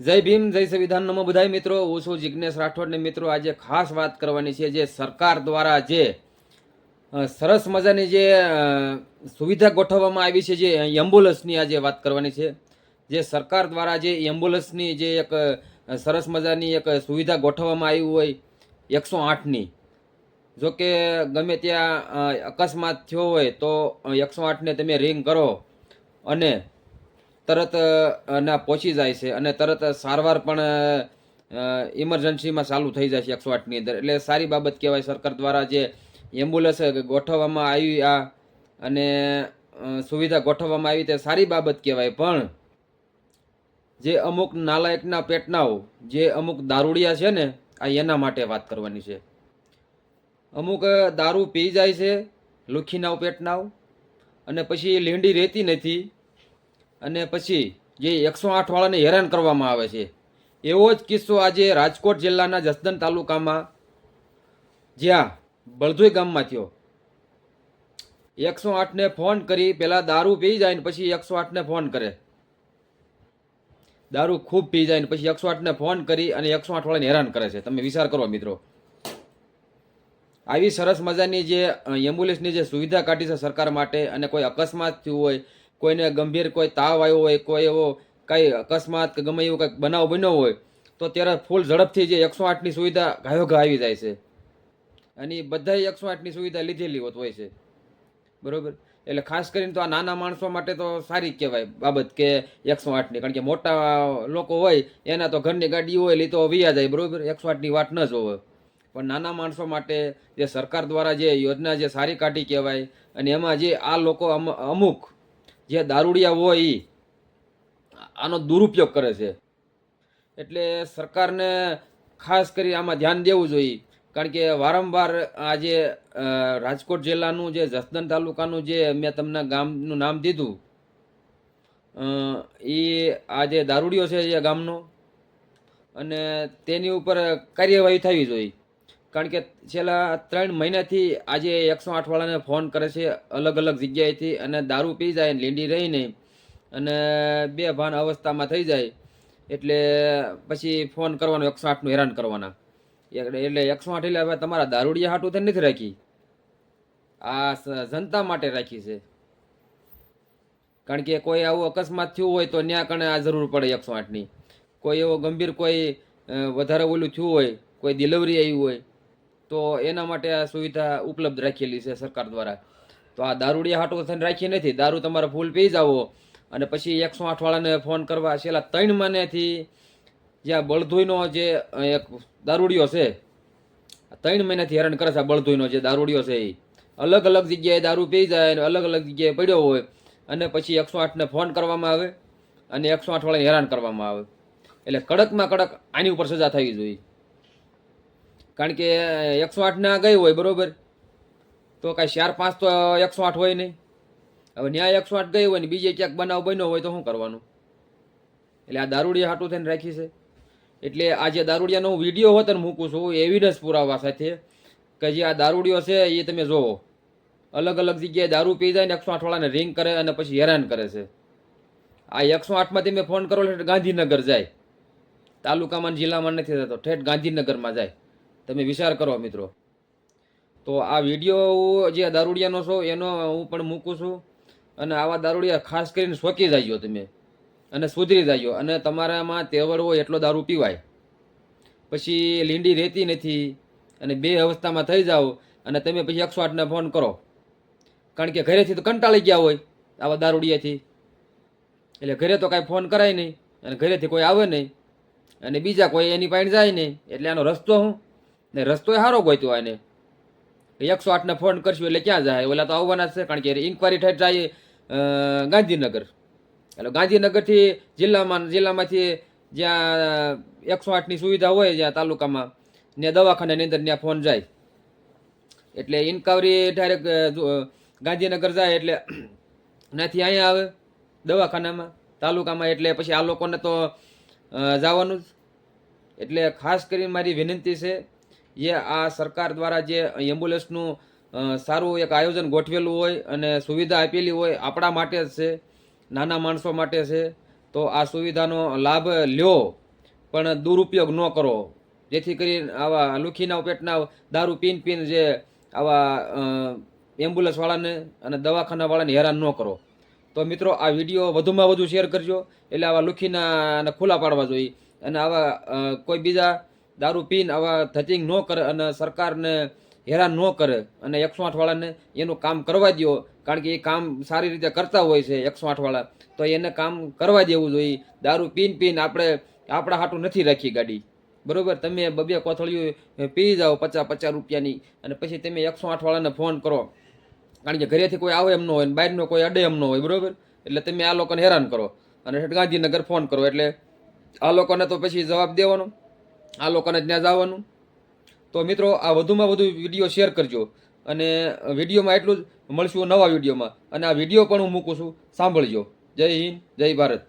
જય ભીમ, જય સંવિધાનમાં બધાય મિત્રો. હું છું જિજ્ઞેશ રાઠોડને મિત્રો, આજે ખાસ વાત કરવાની છે જે સરકાર દ્વારા જે સરસ મજાની જે સુવિધા ગોઠવવામાં આવી છે જે એમ્બ્યુલન્સની આજે વાત કરવાની છે. જે સરકાર દ્વારા જે એમ્બ્યુલન્સની જે એક સરસ મજાની એક સુવિધા ગોઠવવામાં આવી હોય, એકસો આઠની. જો કે ગમે ત્યાં અકસ્માત થયો હોય તો એકસો આઠને તમે રિંગ કરો અને તરત ના પહોંચી જાય છે અને તરત સારવાર પણ ઇમરજન્સીમાં ચાલુ થઈ જાય છે એકસો આઠની અંદર. એટલે સારી બાબત કહેવાય સરકાર દ્વારા જે એમ્બ્યુલન્સ ગોઠવવામાં આવી, આ, અને સુવિધા ગોઠવવામાં આવી તે સારી બાબત કહેવાય. પણ જે અમુક નાલાયકના પેટનાઓ, જે અમુક દારૂડિયા છે ને, આ એના માટે વાત કરવાની છે. અમુક દારૂ પી જાય છે લુખીનાઓ, પેટનાઓ, અને પછી લીંડી રહેતી નથી અને પછી જે એકસો આઠ વાળાને હેરાન કરવામાં આવે છે. એવો જ કિસ્સો આજે રાજકોટ જિલ્લાના જસદન તાલુકામાં જ્યાં બળધોઈ ગામમાં થયો. એકસો આઠને ફોન કરી પહેલાં દારૂ પી જાય ને પછી એકસો આઠને ફોન કરે. દારૂ ખૂબ પી જાય ને પછી એકસો આઠને ફોન કરી અને એકસો આઠ વાળાને હેરાન કરે છે. તમે વિચાર કરો મિત્રો. આવી સરસ મજાની જે એમ્બ્યુલન્સની જે સુવિધા કાઢી છે સરકાર માટે અને કોઈ અકસ્માત થયું હોય કોઈને ગંભીર કોઈ તાવ આવ્યો હોય, કોઈ એવો કાંઈ અકસ્માત કે ગમે એવું કંઈક બનાવ બન્યો હોય, તો ત્યારે ફૂલ ઝડપથી જે એકસો આઠની સુવિધા ઘાયો ઘા આવી જાય છે. અને એ બધાય એકસો આઠની સુવિધા લીધેલી હોત હોય છે. બરોબર? એટલે ખાસ કરીને તો આ નાના માણસો માટે તો સારી કહેવાય બાબત કે એકસો આઠની, કારણ કે મોટા લોકો હોય, એના તો ઘરની ગાડી હોય ઈ તો વિયા જાય, બરોબર? એકસો આઠની વાત ન જ હોય પણ નાના માણસો માટે જે સરકાર દ્વારા જે યોજના જે સારી કાઢી કહેવાય, અને એમાં જે આ લોકો અમ- અમુક જે દારૂડિયા હોય એ આનો દુરુપયોગ કરે છે. એટલે સરકારને ખાસ કરી આમાં ધ્યાન દેવું જોઈએ. કારણ કે વારંવાર આજે રાજકોટ જિલ્લાનું જે જસદન તાલુકાનું જે મેં તમને ગામનું નામ દીધું એ આ જે દારૂડિયો છે જે ગામનો, અને તેની ઉપર કાર્યવાહી થવી જોઈએ. કારણ કે છેલ્લા ત્રણ મહિનાથી આજે એકસો આઠ વાળાને ફોન કરે છે અલગ અલગ જગ્યાએથી અને દારૂ પી જાય લીંડી રહીને અને બે ભાન અવસ્થામાં થઈ જાય એટલે પછી ફોન કરવાનો એકસો આઠનું હેરાન કરવાના. એટલે એકસો આઠ એટલે હવે તમારા દારૂડિયા હાટું તો નથી રાખી. આ જનતા માટે રાખી છે. કારણ કે કોઈ આવું અકસ્માત થયું હોય તો ન્યા કણે આ જરૂર પડે એકસો આઠની. કોઈ એવો ગંભીર કોઈ વધારે ઓલું થયું હોય, કોઈ ડિલિવરી આવી હોય તો એના માટે આ સુવિધા ઉપલબ્ધ રાખેલી છે સરકાર દ્વારા. તો આ દારૂડિયા હાટું થઈને રાખી નથી. દારૂ તમારે ફૂલ પી જાવો. અને પછી એકસો આઠ વાળાને ફોન કરવા છેલ્લા ત્રણ મહિનાથી જ્યાં બળધોઈનો જે એક દારૂડિયો છે ત્રણ મહિનાથી હેરાન કરે છે આ બળધોઈનો જે દારૂડિયો છે એ અલગ અલગ જગ્યાએ દારૂ પી જાય અને અલગ અલગ જગ્યાએ પડ્યો હોય. અને પછી એકસો આઠને ફોન કરવામાં આવે અને એકસો આઠ વાળાને હેરાન કરવામાં આવે. એટલે કડકમાં કડક આની ઉપર સજા થવી જોઈએ. કારણ કે એકસો આઠ ના ગઈ હોય, બરોબર? તો કાંઈ ચાર પાંચ તો એકસો આઠ હોય નહીં. હવે ન્યાય એકસો આઠ ગઈ હોય ને, બીજે ક્યાંક બનાવ બન્યો હોય તો શું કરવાનું? એટલે આ દારૂડિયા હાટું થઈને રાખી છે. એટલે આ જે દારૂડિયાનો હું વીડિયો હોત ને મૂકું છું એવિડન્સ પુરાવા સાથે કે જે આ દારૂડિયો છે, એ તમે જોવો. અલગ અલગ જગ્યાએ દારૂ પી જાય ને, એકસો આઠ વાળાને રિંગ કરે અને પછી હેરાન કરે છે. આ એકસો આઠમાં તમે ફોન કરો એટલે ગાંધીનગર જાય. તાલુકામાં જિલ્લામાં નથી થતો, ઠેઠ ગાંધીનગરમાં જાય. તમે વિચાર કરો મિત્રો. તો આ વીડિયો જે દારૂડિયાનો છો એનો હું પણ મૂકું છું. અને આવા દારૂડિયા ખાસ કરીને શોકી જાયો તમે. અને સુધરી જાયો અને તમારામાં તેવર હોય એટલો દારૂ પીવાય. પછી લીંડી રહેતી નથી. અને બે અવસ્થામાં થઈ જાઓ અને તમે પછી એકસો આઠને ફોન કરો. કારણ કે ઘરેથી તો કંટાળી ગયા હોય આવા દારૂડિયાથી. એટલે ઘરે તો કાંઈ ફોન કરાય નહીં. અને ઘરેથી કોઈ આવે નહીં. અને બીજા કોઈ એની પાસે જાય નહીં. એટલે આનો રસ્તો શું ને રસ્તો એ સારો ગોત્યો આને. એકસો આઠને ફોન કરશું એટલે ક્યાં જાય? ઓલા તો આવવાના છે, કારણ કે ઇન્કવાયરી ઠેઠ જાય ગાંધીનગર. એટલે ગાંધીનગરથી જિલ્લામાં, જિલ્લામાંથી જ્યાં એકસો આઠની સુવિધા હોય જ્યાં તાલુકામાં, ત્યાં દવાખાનાની અંદર ત્યાં ફોન જાય. એટલે ઇન્કવાયરી ડાયરેક્ટ ગાંધીનગર જાય એટલે ત્યાંથી અહીંયા આવે, દવાખાનામાં, તાલુકામાં એટલે પછી આ લોકોને તો જવાનું જ. એટલે ખાસ કરીને મારી વિનંતી છે જે આ સરકાર દ્વારા જે એમ્બ્યુલન્સનું સારું એક આયોજન ગોઠવેલું હોય અને સુવિધા આપેલી હોય, આપણા માટે જ છે, નાના માણસો માટે છે, તો આ સુવિધાનો લાભ લ્યો, પણ દુરુપયોગ ન કરો. જેથી કરીને આવા લુખીના પેટના દારૂ પીન પીન જે આવા એમ્બ્યુલન્સવાળાને અને દવાખાનાવાળાને હેરાન ન કરો. તો મિત્રો, આ વીડિયો વધુમાં વધુ શેર કરજો, એટલે આવા લુખીના ખુલ્લા પાડવા જોઈએ. અને આવા કોઈ બીજા દારૂ પીને આવા થચિંગ ન કરે અને સરકારને હેરાન ન કરે અને એકસો આઠવાળાને એનું કામ કરવા દો કારણ કે એ કામ સારી રીતે કરતા હોય છે એકસો આઠવાળા તો એને કામ કરવા દેવું જોઈએ. દારૂ પીન પીને આપણે, આપણા હાટું નથી રાખી ગાડી. બરોબર? તમે બબે કોથળીઓ પી જાઓ પચાસ પચાસ રૂપિયાની અને પછી તમે એકસો આઠવાળાને ફોન કરો. કારણ કે ઘરેથી કોઈ આવે એમ ન હોય બહારનો કોઈ અડે એમ ન હોય. બરોબર? એટલે તમે આ લોકોને હેરાન કરો. અને ગાંધીનગર ફોન કરો. એટલે આ લોકોને તો પછી જવાબ દેવાનો. આ લોકોને ત્યાં જવાનું. તો મિત્રો, આ વધુમાં વધુ વીડિયો શેર કરજો અને વિડીયોમાં એટલું જ મળશું નવા વિડીયોમાં. અને આ વીડિયો પણ હું મૂકું છું. સાંભળજો. જય હિન્દ, જય ભારત.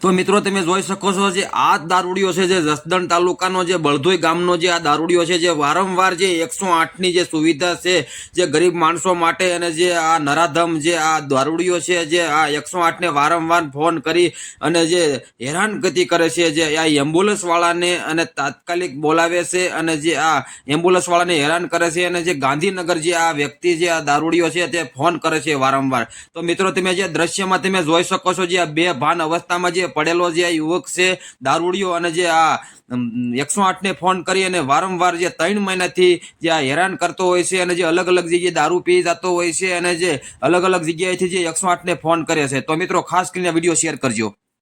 તો મિત્રો તમે જોઈ શકો છો જે આ દારૂડિયો છે જે જસદણ તાલુકાનો જે બળધોઈ ગામનો જે આ દારૂડિયો છે જે વારંવાર જે એકસો આઠની જે સુવિધા છે જે ગરીબ માણસો માટે અને જે આ નરાધમ જે આ દારૂડિયો છે જે આ એકસો આઠને વારંવાર ફોન કરી અને જે હેરાનગતિ કરે છે જે આ એમ્બ્યુલન્સવાળાને અને તાત્કાલિક બોલાવે છે અને જે આ એમ્બ્યુલન્સવાળાને હેરાન કરે છે અને જે ગાંધીનગર જે આ વ્યક્તિ જે આ દારૂડિયો છે તે ફોન કરે છે વારંવાર તો મિત્રો તમે જે દ્રશ્યમાં તમે જોઈ શકો છો જે આ બે ભાન અવસ્થામાં જે પડેલો જે યુવક છે, દારૂડિયો અને જે આ એકસો આઠને ફોન કરી અને વારંવાર જે ત્રણ મહિનાથી જે આ હેરાન કરતો હોય છે અને જે અલગ અલગ જગ્યાએ દારૂ પી જતો હોય છે અને જે અલગ અલગ જગ્યાએથી જે એકસો આઠને ફોન કરે છે. તો મિત્રો ખાસ કરીને વીડિયો શેર કરજો.